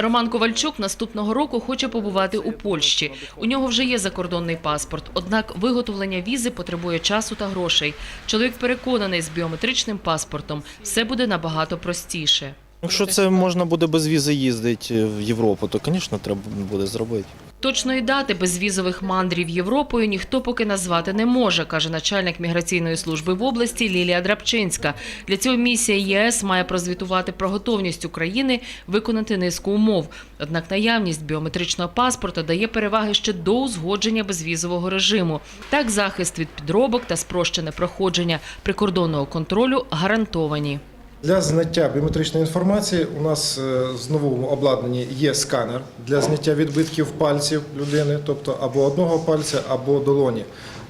Роман Ковальчук наступного року хоче побувати у Польщі. У нього вже є закордонний паспорт, однак виготовлення візи потребує часу та грошей. Чоловік переконаний, з біометричним паспортом все буде набагато простіше. Якщо це можна буде без візи їздити в Європу, то, звісно, треба буде зробити. Точної дати безвізових мандрів Європою ніхто поки назвати не може, каже начальник міграційної служби в області Лілія Драбчинська. Для цього місія ЄС має прозвітувати про готовність України виконати низку умов. Однак наявність біометричного паспорта дає переваги ще до узгодження безвізового режиму. Так, захист від підробок та спрощене проходження прикордонного контролю гарантовані. Для зняття біометричної інформації у нас е, з новому обладнанні є сканер для зняття відбитків пальців людини, тобто або одного пальця, або долоні.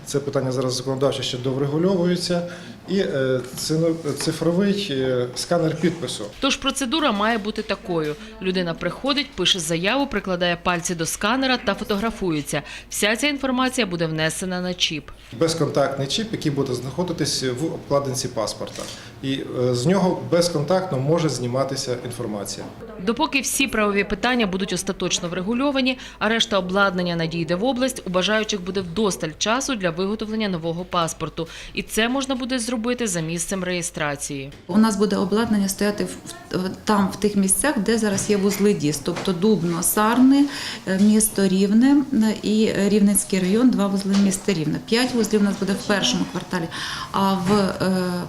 Це питання зараз законодавчо ще доврегульовується. І е, цифровий е, сканер підпису. Тож процедура має бути такою: людина приходить, пише заяву, прикладає пальці до сканера та фотографується. Вся ця інформація буде внесена на чіп. Безконтактний чіп, який буде знаходитись в обкладинці паспорта. І е, з нього безконтактно може зніматися інформація. Допоки всі правові питання будуть остаточно врегульовані, а решта обладнання надійде в область, у бажаючих буде вдосталь часу для виготовлення нового паспорту. І це можна буде зробити за місцем реєстрації. У нас буде обладнання стояти там, в тих місцях, де зараз є вузли ДІС, тобто Дубно, Сарни, е, місто Рівне е, і Рівненський район, два вузли міста Рівне. П'ять вузлів у нас буде в першому кварталі. А в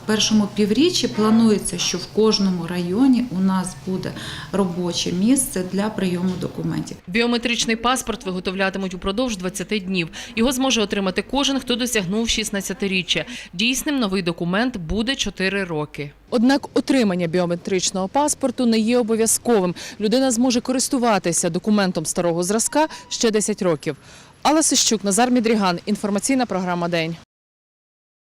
першому півріччі планується, що в кожному районі у нас буде робоче місце для прийому документів. Біометричний паспорт виготовлятимуть упродовж 20 днів. Його зможе отримати кожен, хто досягнув 16-річчя. Дійсним новий документ буде 4 роки. Однак отримання біометричного паспорту не є обов'язковим. Людина зможе користуватися документом старого зразка ще 10 років. Алла Сищук, Назар Мідріган. Інформаційна програма День.